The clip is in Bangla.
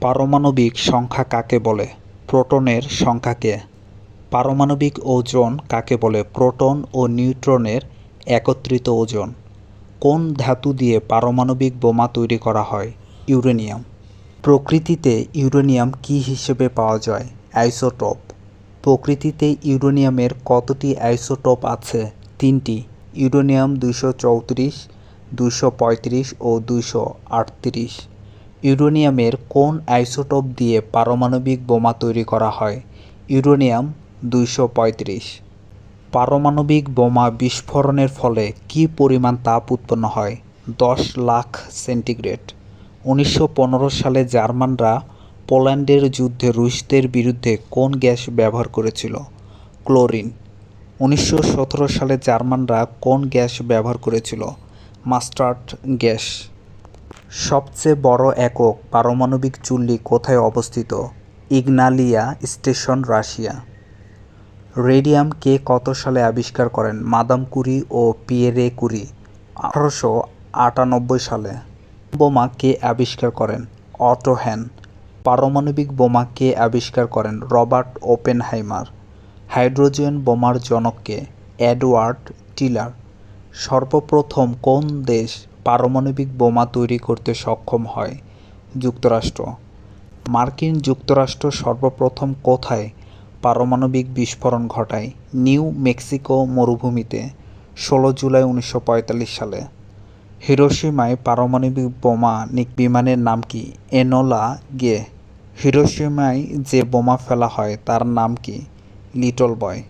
পারমাণবিক সংখ্যা কাকে বলে? প্রোটনের সংখ্যাকে পারমাণবিক ওজন কাকে বলে? প্রোটন ও নিউট্রনের একত্রিত ওজন। কোন ধাতু দিয়ে পারমাণবিক বোমা তৈরি করা হয়? ইউরেনিয়াম। প্রকৃতিতে ইউরেনিয়াম কি হিসেবে পাওয়া যায়? আইসোটোপ। প্রকৃতিতে ইউরেনিয়ামের কতটি আইসোটোপ আছে? তিনটি। ইউরেনিয়াম দুশো চৌত্রিশ, দুইশো পঁয়ত্রিশ ও দুশো আটত্রিশ। ইউরেনিয়ামের কোন আইসোটোপ দিয়ে পারমাণবিক বোমা তৈরি করা হয়? ইউরেনিয়াম দুইশো পারমাণবিক বোমা বিস্ফোরণের ফলে কী পরিমাণ তাপ উৎপন্ন হয়? দশ লাখ সেন্টিগ্রেড। উনিশশো পনেরো সালে জার্মানরা পোল্যান্ডের যুদ্ধে রুশদের বিরুদ্ধে কোন গ্যাস ব্যবহার করেছিল? ক্লোরিন। উনিশশো সতেরো সালে জার্মানরা কোন গ্যাস ব্যবহার করেছিল? Mustard gas. সবচেয়ে বড় একক পারমাণবিক চুল্লি কোথায় অবস্থিত? Ignalina station, Russia. রেডিয়াম কে কত সালে আবিষ্কার করেন? মাদাম কুরি ও পিয়েরে কুরি। আঠারোশো আটানব্বই সালে। বোমা কে আবিষ্কার করেন? অটো হ্যান। পারমাণবিক বোমা কে আবিষ্কার করেন? Robert Oppenheimer. হাইড্রোজেন বোমার জনককে এডওয়ার্ড টিলার। সর্বপ্রথম কোন দেশ পারমাণবিক বোমা তৈরি করতে সক্ষম হয়। যুক্তরাষ্ট্র। মার্কিন যুক্তরাষ্ট্র সর্বপ্রথম কোথায় পারমাণবিক বিস্ফোরণ ঘটায়? নিউ মেক্সিকো মরুভূমিতে, ষোলো জুলাই উনিশশো পঁয়তাল্লিশ সালে। হিরোশিমায় পারমাণবিক বোমা নিক বিমানের নাম কি? এনোলা গে। হিরোশিমায় যে বোমা ফেলা হয় তার নাম কি? Little boy.